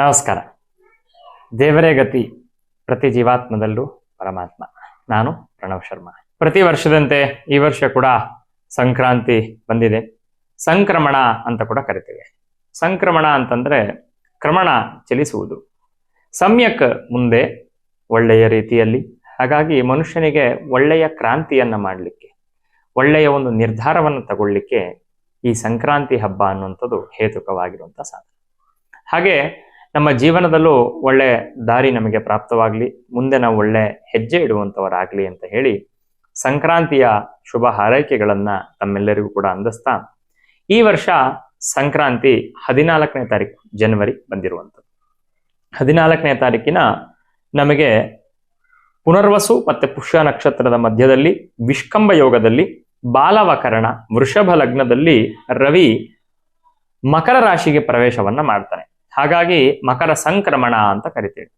ನಮಸ್ಕಾರ. ದೇವರೇ ಗತಿ, ಪ್ರತಿ ಜೀವಾತ್ಮದಲ್ಲೂ ಪರಮಾತ್ಮ. ನಾನು ಪ್ರಣವ್ ಶರ್ಮಾ. ಪ್ರತಿ ವರ್ಷದಂತೆ ಈ ವರ್ಷ ಕೂಡ ಸಂಕ್ರಾಂತಿ ಬಂದಿದೆ. ಸಂಕ್ರಮಣ ಅಂತ ಕೂಡ ಕರಿತೇವೆ. ಸಂಕ್ರಮಣ ಅಂತಂದ್ರೆ ಕ್ರಮಣ ಚಲಿಸುವುದು. ಸಮ್ಯಕ್ ಮುಂದೆ ಒಳ್ಳೆಯ ರೀತಿಯಲ್ಲಿ, ಹಾಗಾಗಿ ಮನುಷ್ಯನಿಗೆ ಒಳ್ಳೆಯ ಕ್ರಾಂತಿಯನ್ನ ಮಾಡಲಿಕ್ಕೆ, ಒಳ್ಳೆಯ ಒಂದು ನಿರ್ಧಾರವನ್ನು ತಗೊಳ್ಳಿಕ್ಕೆ ಈ ಸಂಕ್ರಾಂತಿ ಹಬ್ಬ ಅನ್ನುವಂಥದ್ದು ಹೇತುಕವಾಗಿರುವಂಥ ಸಾಧನ. ಹಾಗೆ ನಮ್ಮ ಜೀವನದಲ್ಲೂ ಒಳ್ಳೆ ದಾರಿ ನಮಗೆ ಪ್ರಾಪ್ತವಾಗಲಿ, ಮುಂದೆ ನಾವು ಒಳ್ಳೆ ಹೆಜ್ಜೆ ಇಡುವಂಥವರಾಗಲಿ ಅಂತ ಹೇಳಿ ಸಂಕ್ರಾಂತಿಯ ಶುಭ ಹಾರೈಕೆಗಳನ್ನ ತಮ್ಮೆಲ್ಲರಿಗೂ ಕೂಡ ಅಂದಿಸ್ತಾ, ಈ ವರ್ಷ ಸಂಕ್ರಾಂತಿ ಹದಿನಾಲ್ಕನೇ ತಾರೀಕು ಜನವರಿ ಬಂದಿರುವಂಥದ್ದು. ಹದಿನಾಲ್ಕನೇ ತಾರೀಕಿನ ನಮಗೆ ಪುನರ್ವಸು ಮತ್ತೆ ಪುಷ್ಯ ನಕ್ಷತ್ರದ ಮಧ್ಯದಲ್ಲಿ ವಿಷ್ಕಂಭ ಯೋಗದಲ್ಲಿ, ಬಾಲವಕರಣ, ವೃಷಭ ಲಗ್ನದಲ್ಲಿ ರವಿ ಮಕರ ರಾಶಿಗೆ ಪ್ರವೇಶವನ್ನ ಮಾಡ್ತಾನೆ. ಹಾಗಾಗಿ ಮಕರ ಸಂಕ್ರಮಣ ಅಂತ ಕರಿತೀವಿ.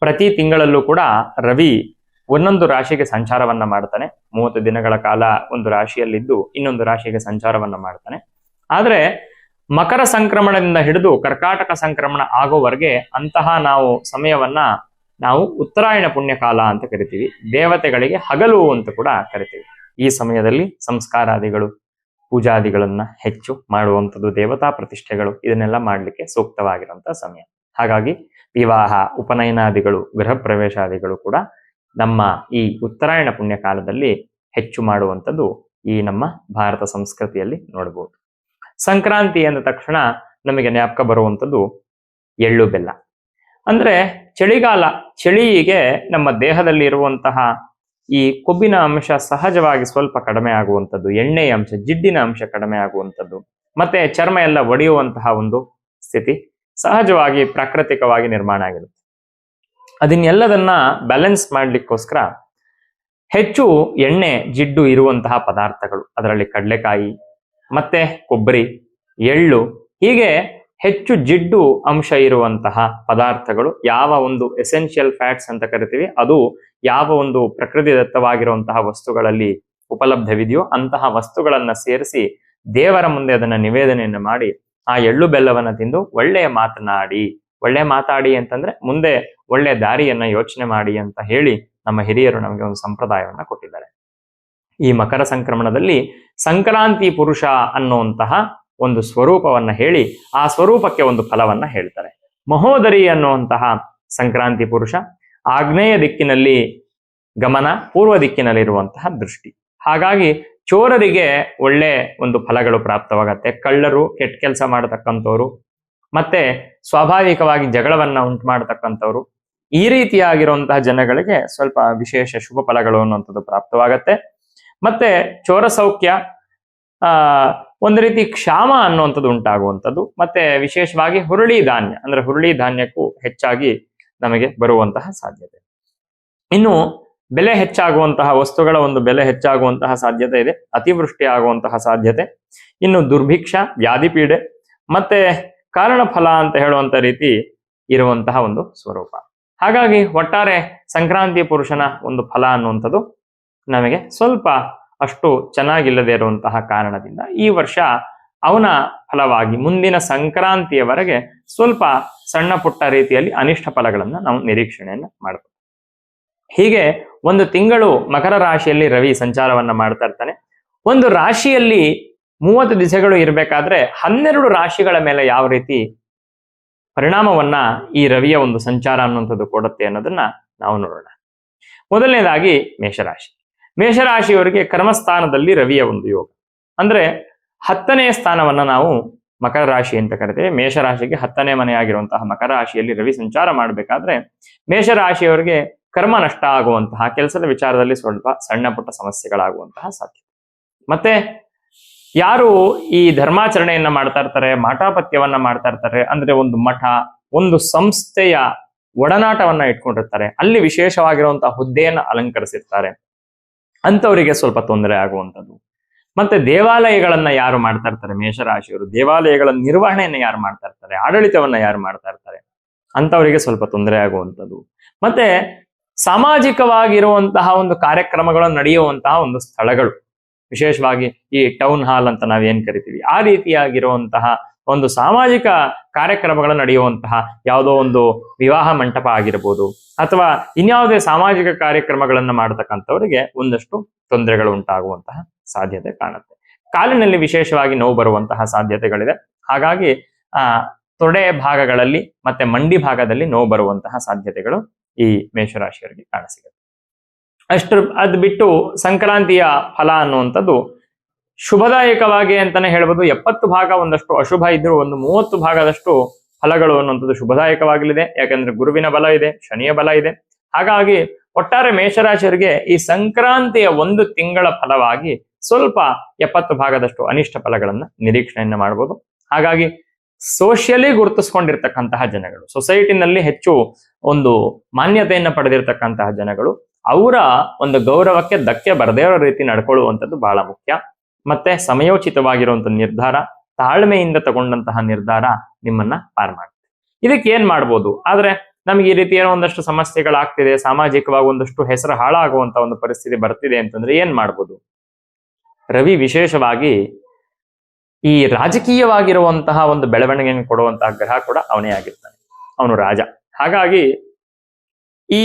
ಪ್ರತಿ ತಿಂಗಳಲ್ಲೂ ಕೂಡ ರವಿ ಒಂದೊಂದು ರಾಶಿಗೆ ಸಂಚಾರವನ್ನ ಮಾಡ್ತಾನೆ. ಮೂವತ್ತು ದಿನಗಳ ಕಾಲ ಒಂದು ರಾಶಿಯಲ್ಲಿದ್ದು ಇನ್ನೊಂದು ರಾಶಿಗೆ ಸಂಚಾರವನ್ನ ಮಾಡ್ತಾನೆ. ಆದ್ರೆ ಮಕರ ಸಂಕ್ರಮಣದಿಂದ ಹಿಡಿದು ಕರ್ಕಾಟಕ ಸಂಕ್ರಮಣ ಆಗೋವರೆಗೆ ಅಂತಹ ನಾವು ಸಮಯವನ್ನ ನಾವು ಉತ್ತರಾಯಣ ಪುಣ್ಯಕಾಲ ಅಂತ ಕರಿತೀವಿ. ದೇವತೆಗಳಿಗೆ ಹಗಲು ಅಂತ ಕೂಡ ಕರಿತೀವಿ. ಈ ಸಮಯದಲ್ಲಿ ಸಂಸ್ಕಾರಾದಿಗಳು ಪೂಜಾದಿಗಳನ್ನ ಹೆಚ್ಚು ಮಾಡುವಂಥದ್ದು ದೇವತಾ ಪ್ರತಿಷ್ಠೆಗಳು ಇದನ್ನೆಲ್ಲ ಮಾಡಲಿಕ್ಕೆ ಸೂಕ್ತವಾಗಿರುವಂತಹ ಸಮಯ. ಹಾಗಾಗಿ ವಿವಾಹ, ಉಪನಯನಾದಿಗಳು ಗೃಹ ಪ್ರವೇಶಾದಿಗಳು ಕೂಡ ನಮ್ಮ ಈ ಉತ್ತರಾಯಣ ಪುಣ್ಯ ಕಾಲದಲ್ಲಿ ಹೆಚ್ಚು ಮಾಡುವಂಥದ್ದು ಈ ನಮ್ಮ ಭಾರತ ಸಂಸ್ಕೃತಿಯಲ್ಲಿ ನೋಡಬಹುದು ಸಂಕ್ರಾಂತಿ ಅಂದ ತಕ್ಷಣ ನಮಗೆ ಜ್ಞಾಪಕ ಬರುವಂಥದ್ದು ಎಳ್ಳು ಬೆಲ್ಲ. ಅಂದ್ರೆ ಚಳಿಗಾಲ, ಚಳಿಗೆ ನಮ್ಮ ದೇಹದಲ್ಲಿ ಇರುವಂತಹ ಈ ಕೊಬ್ಬಿನ ಅಂಶ ಸಹಜವಾಗಿ ಸ್ವಲ್ಪ ಕಡಿಮೆ ಆಗುವಂಥದ್ದು, ಎಣ್ಣೆಯ ಅಂಶ, ಜಿಡ್ಡಿನ ಅಂಶ ಕಡಿಮೆ ಆಗುವಂಥದ್ದು, ಮತ್ತೆ ಚರ್ಮ ಎಲ್ಲ ಒಡೆಯುವಂತಹ ಒಂದು ಸ್ಥಿತಿ ಸಹಜವಾಗಿ ಪ್ರಾಕೃತಿಕವಾಗಿ ನಿರ್ಮಾಣ ಆಗಿರುತ್ತೆ. ಅದನ್ನೆಲ್ಲದನ್ನ ಬ್ಯಾಲೆನ್ಸ್ ಮಾಡ್ಲಿಕ್ಕೋಸ್ಕರ ಹೆಚ್ಚು ಎಣ್ಣೆ, ಜಿಡ್ಡು ಇರುವಂತಹ ಪದಾರ್ಥಗಳು, ಅದರಲ್ಲಿ ಕಡಲೆಕಾಯಿ, ಮತ್ತೆ ಕೊಬ್ಬರಿ, ಎಳ್ಳು, ಹೀಗೆ ಹೆಚ್ಚು ಜಿಡ್ಡು ಅಂಶ ಇರುವಂತಹ ಪದಾರ್ಥಗಳು ಯಾವ ಒಂದು ಎಸೆನ್ಷಿಯಲ್ ಫ್ಯಾಟ್ಸ್ ಅಂತ ಕರಿತೀವಿ, ಅದು ಯಾವ ಒಂದು ಪ್ರಕೃತಿ ದತ್ತವಾಗಿರುವಂತಹ ವಸ್ತುಗಳಲ್ಲಿ ಉಪಲಬ್ಧವಿದೆಯೋ ಅಂತಹ ವಸ್ತುಗಳನ್ನ ಸೇರಿಸಿ ದೇವರ ಮುಂದೆ ಅದನ್ನ ನಿವೇದನೆಯನ್ನು ಮಾಡಿ ಆ ಎಳ್ಳು ಬೆಲ್ಲವನ್ನ ತಿಂದು ಒಳ್ಳೆಯ ಮಾತನಾಡಿ. ಒಳ್ಳೆ ಮಾತಾಡಿ ಅಂತಂದ್ರೆ ಮುಂದೆ ಒಳ್ಳೆ ದಾರಿಯನ್ನ ಯೋಚನೆ ಮಾಡಿ ಅಂತ ಹೇಳಿ ನಮ್ಮ ಹಿರಿಯರು ನಮಗೆ ಒಂದು ಸಂಪ್ರದಾಯವನ್ನ ಕೊಟ್ಟಿದ್ದಾರೆ. ಈ ಮಕರ ಸಂಕ್ರಮಣದಲ್ಲಿ ಸಂಕ್ರಾಂತಿ ಪುರುಷ ಅನ್ನುವಂತಹ ಒಂದು ಸ್ವರೂಪವನ್ನ ಹೇಳಿ, ಆ ಸ್ವರೂಪಕ್ಕೆ ಒಂದು ಫಲವನ್ನ ಹೇಳ್ತಾರೆ. ಮಹೋದರಿ ಅನ್ನುವಂತಹ ಸಂಕ್ರಾಂತಿ ಪುರುಷ, ಆಗ್ನೇಯ ದಿಕ್ಕಿನಲ್ಲಿ ಗಮನ, ಪೂರ್ವ ದಿಕ್ಕಿನಲ್ಲಿರುವಂತಹ ದೃಷ್ಟಿ. ಹಾಗಾಗಿ ಚೋರರಿಗೆ ಒಳ್ಳೆ ಒಂದು ಫಲಗಳು ಪ್ರಾಪ್ತವಾಗತ್ತೆ. ಕಳ್ಳರು, ಕೆಟ್ಟ ಕೆಲಸ ಮಾಡತಕ್ಕಂಥವ್ರು, ಮತ್ತೆ ಸ್ವಾಭಾವಿಕವಾಗಿ ಜಗಳವನ್ನ ಉಂಟು ಮಾಡತಕ್ಕಂಥವ್ರು ಈ ರೀತಿಯಾಗಿರುವಂತಹ ಜನಗಳಿಗೆ ಸ್ವಲ್ಪ ವಿಶೇಷ ಶುಭ ಫಲಗಳು ಅನ್ನುವಂಥದ್ದು ಪ್ರಾಪ್ತವಾಗತ್ತೆ. ಮತ್ತೆ ಚೋರ ಸೌಖ್ಯ ಒಂದು ರೀತಿ ಕ್ಷಾಮ ಅನ್ನುವಂಥದ್ದು ಉಂಟಾಗುವಂಥದ್ದು. ಮತ್ತೆ ವಿಶೇಷವಾಗಿ ಹುರುಳಿ ಧಾನ್ಯ, ಅಂದ್ರೆ ಹುರುಳಿ ಧಾನ್ಯಕ್ಕೂ ಹೆಚ್ಚಾಗಿ ನಮಗೆ ಬರುವಂತಹ ಸಾಧ್ಯತೆ. ಇನ್ನು ಬೆಲೆ ಹೆಚ್ಚಾಗುವಂತಹ, ವಸ್ತುಗಳ ಒಂದು ಬೆಲೆ ಹೆಚ್ಚಾಗುವಂತಹ ಸಾಧ್ಯತೆ ಇದೆ, ಅತಿವೃಷ್ಟಿ ಆಗುವಂತಹ ಸಾಧ್ಯತೆ. ಇನ್ನು ದುರ್ಭಿಕ್ಷ, ವ್ಯಾಧಿಪೀಡೆ, ಮತ್ತೆ ಕಾರಣ ಫಲ ಅಂತ ಹೇಳುವಂತ ರೀತಿ ಇರುವಂತಹ ಒಂದು ಸ್ವರೂಪ. ಹಾಗಾಗಿ ಒಟ್ಟಾರೆ ಸಂಕ್ರಾಂತಿ ಪುರುಷನ ಒಂದು ಫಲ ಅನ್ನುವಂಥದ್ದು ನಮಗೆ ಸ್ವಲ್ಪ ಅಷ್ಟು ಚೆನ್ನಾಗಿಲ್ಲದೆ ಇರುವಂತಹ ಕಾರಣದಿಂದ ಈ ವರ್ಷ ಅವನ ಫಲವಾಗಿ ಮುಂದಿನ ಸಂಕ್ರಾಂತಿಯವರೆಗೆ ಸ್ವಲ್ಪ ಸಣ್ಣ ಪುಟ್ಟ ರೀತಿಯಲ್ಲಿ ಅನಿಷ್ಟ ಫಲಗಳನ್ನ ನಾವು ನಿರೀಕ್ಷಣೆಯನ್ನ ಮಾಡ್ಬೋದು. ಹೀಗೆ ಒಂದು ತಿಂಗಳು ಮಕರ ರಾಶಿಯಲ್ಲಿ ರವಿ ಸಂಚಾರವನ್ನ ಮಾಡ್ತಾ ಇರ್ತಾನೆ. ಒಂದು ರಾಶಿಯಲ್ಲಿ ಮೂವತ್ತು ದಿಸೆಗಳು ಇರಬೇಕಾದ್ರೆ ಹನ್ನೆರಡು ರಾಶಿಗಳ ಮೇಲೆ ಯಾವ ರೀತಿ ಪರಿಣಾಮವನ್ನ ಈ ರವಿಯ ಒಂದು ಸಂಚಾರ ಅನ್ನುವಂಥದ್ದು ಕೊಡುತ್ತೆ ಅನ್ನೋದನ್ನ ನಾವು ನೋಡೋಣ. ಮೊದಲನೇದಾಗಿ ಮೇಷರಾಶಿ. ಮೇಷರಾಶಿಯವರಿಗೆ ಕರ್ಮಸ್ಥಾನದಲ್ಲಿ ರವಿಯ ಒಂದು ಯೋಗ. ಅಂದ್ರೆ ಹತ್ತನೇ ಸ್ಥಾನವನ್ನ ನಾವು ಮಕರ ರಾಶಿ ಅಂತ ಕರಿತೇವೆ. ಮೇಷರಾಶಿಗೆ ಹತ್ತನೇ ಮನೆಯಾಗಿರುವಂತಹ ಮಕರ ರಾಶಿಯಲ್ಲಿ ರವಿ ಸಂಚಾರ ಮಾಡಬೇಕಾದ್ರೆ ಮೇಷರಾಶಿಯವರಿಗೆ ಕರ್ಮ ನಷ್ಟ ಆಗುವಂತಹ, ಕೆಲಸದ ವಿಚಾರದಲ್ಲಿ ಸ್ವಲ್ಪ ಸಣ್ಣ ಪುಟ್ಟ ಸಮಸ್ಯೆಗಳಾಗುವಂತಹ ಸಾಧ್ಯತೆ. ಮತ್ತೆ ಯಾರು ಈ ಧರ್ಮಾಚರಣೆಯನ್ನ ಮಾಡ್ತಾ ಇರ್ತಾರೆ, ಮಾಟಾಪತ್ಯವನ್ನ ಮಾಡ್ತಾ ಇರ್ತಾರೆ, ಅಂದ್ರೆ ಒಂದು ಮಠ, ಒಂದು ಸಂಸ್ಥೆಯ ಒಡನಾಟವನ್ನ ಇಟ್ಕೊಂಡಿರ್ತಾರೆ, ಅಲ್ಲಿ ವಿಶೇಷವಾಗಿರುವಂತಹ ಹುದ್ದೆಯನ್ನ ಅಲಂಕರಿಸಿರ್ತಾರೆ. ಅಂಥವರಿಗೆ ಸ್ವಲ್ಪ ತೊಂದರೆ ಆಗುವಂಥದ್ದು. ಮತ್ತೆ ದೇವಾಲಯಗಳನ್ನ ಯಾರು ಮಾಡ್ತಾ ಇರ್ತಾರೆ? ಮೇಷರಾಶಿಯವರು ದೇವಾಲಯಗಳ ನಿರ್ವಹಣೆಯನ್ನು ಯಾರು ಮಾಡ್ತಾ ಇರ್ತಾರೆ? ಆಡಳಿತವನ್ನ ಯಾರು ಮಾಡ್ತಾ ಇರ್ತಾರೆ? ಅಂತವರಿಗೆ ಸ್ವಲ್ಪ ತೊಂದರೆ ಆಗುವಂಥದ್ದು. ಮತ್ತೆ ಸಾಮಾಜಿಕವಾಗಿರುವಂತಹ ಒಂದು ಕಾರ್ಯಕ್ರಮಗಳು ನಡೆಯುವಂತಹ ಒಂದು ಸ್ಥಳಗಳು. ವಿಶೇಷವಾಗಿ ಈ ಟೌನ್ ಹಾಲ್ ಅಂತ ನಾವೇನ್ ಕರಿತೀವಿ? ಆ ರೀತಿಯಾಗಿರುವಂತಹ ಒಂದು ಸಾಮಾಜಿಕ ಕಾರ್ಯಕ್ರಮಗಳು ನಡೆಯುವಂತಹ ಯಾವುದೋ ಒಂದು ವಿವಾಹ ಮಂಟಪ ಆಗಿರ್ಬೋದು ಅಥವಾ ಇನ್ಯಾವುದೇ ಸಾಮಾಜಿಕ ಕಾರ್ಯಕ್ರಮಗಳನ್ನು ಮಾಡತಕ್ಕಂಥವರಿಗೆ ಒಂದಷ್ಟು ತೊಂದರೆಗಳು ಉಂಟಾಗುವಂತಹ ಸಾಧ್ಯತೆ ಕಾಣುತ್ತೆ. ಕಾಲಿನಲ್ಲಿ ವಿಶೇಷವಾಗಿ ನೋವು ಬರುವಂತಹ ಸಾಧ್ಯತೆಗಳಿದೆ. ಹಾಗಾಗಿ, ಆ, ತೊಡೆ ಭಾಗಗಳಲ್ಲಿ ಮತ್ತೆ ಮಂಡಿ ಭಾಗದಲ್ಲಿ ನೋವು ಬರುವಂತಹ ಸಾಧ್ಯತೆಗಳು ಈ ಮೇಷರಾಶಿಯವರಿಗೆ ಕಾಣಸಿಗುತ್ತೆ. ಅಷ್ಟು ಅದು ಬಿಟ್ಟು ಸಂಕ್ರಾಂತಿಯ ಫಲ ಅನ್ನುವಂಥದ್ದು ಶುಭದಾಯಕವಾಗಿ ಅಂತಾನೆ ಹೇಳ್ಬೋದು. ಎಪ್ಪತ್ತು ಭಾಗ ಒಂದಷ್ಟು ಅಶುಭ ಇದ್ರೂ ಒಂದು ಮೂವತ್ತು ಭಾಗದಷ್ಟು ಫಲಗಳು ಅನ್ನುವಂಥದ್ದು ಶುಭದಾಯಕವಾಗಲಿದೆ. ಯಾಕಂದ್ರೆ ಗುರುವಿನ ಬಲ ಇದೆ, ಶನಿಯ ಬಲ ಇದೆ. ಹಾಗಾಗಿ ಒಟ್ಟಾರೆ ಮೇಷರಾಶಿಯವರಿಗೆ ಈ ಸಂಕ್ರಾಂತಿಯ ಒಂದು ತಿಂಗಳ ಫಲವಾಗಿ ಸ್ವಲ್ಪ ಎಪ್ಪತ್ತು ಭಾಗದಷ್ಟು ಅನಿಷ್ಟ ಫಲಗಳನ್ನ ನಿರೀಕ್ಷಣೆಯನ್ನು ಮಾಡಬಹುದು ಹಾಗಾಗಿ ಸೋಷಿಯಲಿ ಗುರುತಿಸ್ಕೊಂಡಿರ್ತಕ್ಕಂತಹ ಜನಗಳು, ಸೊಸೈಟಿನಲ್ಲಿ ಹೆಚ್ಚು ಒಂದು ಮಾನ್ಯತೆಯನ್ನು ಪಡೆದಿರ್ತಕ್ಕಂತಹ ಜನಗಳು, ಅವರ ಒಂದು ಗೌರವಕ್ಕೆ ಧಕ್ಕೆ ಬರದೇ ಇರೋ ರೀತಿ ನಡ್ಕೊಳ್ಳುವಂಥದ್ದು ಬಹಳ ಮುಖ್ಯ. ಮತ್ತೆ ಸಮಯೋಚಿತವಾಗಿರುವಂತ ನಿರ್ಧಾರ, ತಾಳ್ಮೆಯಿಂದ ತಗೊಂಡಂತಹ ನಿರ್ಧಾರ ನಿಮ್ಮನ್ನ ಪಾರ್ ಮಾಡುತ್ತೆ ಇದಕ್ಕೆ ಏನ್ ಮಾಡ್ಬೋದು? ಆದ್ರೆ ನಮ್ಗೆ ಈ ರೀತಿ ಏನೋ ಒಂದಷ್ಟು ಸಮಸ್ಯೆಗಳಾಗ್ತಿದೆ, ಸಾಮಾಜಿಕವಾಗಿ ಒಂದಷ್ಟು ಹೆಸರು ಹಾಳಾಗುವಂತ ಒಂದು ಪರಿಸ್ಥಿತಿ ಬರ್ತಿದೆ ಅಂತಂದ್ರೆ ಏನ್ ಮಾಡ್ಬೋದು? ರವಿ ವಿಶೇಷವಾಗಿ ಈ ರಾಜಕೀಯವಾಗಿರುವಂತಹ ಒಂದು ಬೆಳವಣಿಗೆಯನ್ನು ಕೊಡುವಂತಹ ಗ್ರಹ ಕೂಡ ಅವನೇ ಆಗಿರ್ತಾನೆ. ಅವನು ರಾಜ. ಹಾಗಾಗಿ ಈ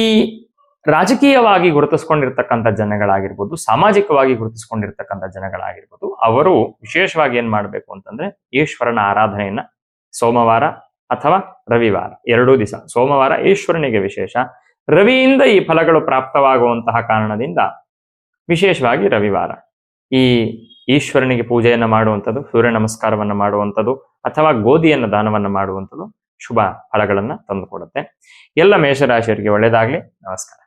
ರಾಜಕೀಯವಾಗಿ ಗುರುತಿಸ್ಕೊಂಡಿರ್ತಕ್ಕಂಥ ಜನಗಳಾಗಿರ್ಬೋದು, ಸಾಮಾಜಿಕವಾಗಿ ಗುರುತಿಸ್ಕೊಂಡಿರ್ತಕ್ಕಂಥ ಜನಗಳಾಗಿರ್ಬೋದು, ಅವರು ವಿಶೇಷವಾಗಿ ಏನ್ ಮಾಡ್ಬೇಕು ಅಂತಂದ್ರೆ ಈಶ್ವರನ ಆರಾಧನೆಯನ್ನ ಸೋಮವಾರ ಅಥವಾ ರವಿವಾರ, ಎರಡೂ ದಿವಸ, ಸೋಮವಾರ ಈಶ್ವರನಿಗೆ ವಿಶೇಷ. ರವಿಯಿಂದ ಈ ಫಲಗಳು ಪ್ರಾಪ್ತವಾಗುವಂತಹ ಕಾರಣದಿಂದ ವಿಶೇಷವಾಗಿ ರವಿವಾರ. ಈ ಈಶ್ವರನಿಗೆ ಪೂಜೆಯನ್ನ ಮಾಡುವಂಥದ್ದು, ಸೂರ್ಯ ನಮಸ್ಕಾರವನ್ನು ಮಾಡುವಂಥದ್ದು, ಅಥವಾ ಗೋಧಿಯನ್ನ ದಾನವನ್ನು ಮಾಡುವಂಥದ್ದು ಶುಭ ಫಲಗಳನ್ನ ತಂದುಕೊಡುತ್ತೆ. ಎಲ್ಲ ಮೇಷರಾಶಿಯವರಿಗೆ ಒಳ್ಳೆಯದಾಗಲಿ ನಮಸ್ಕಾರ.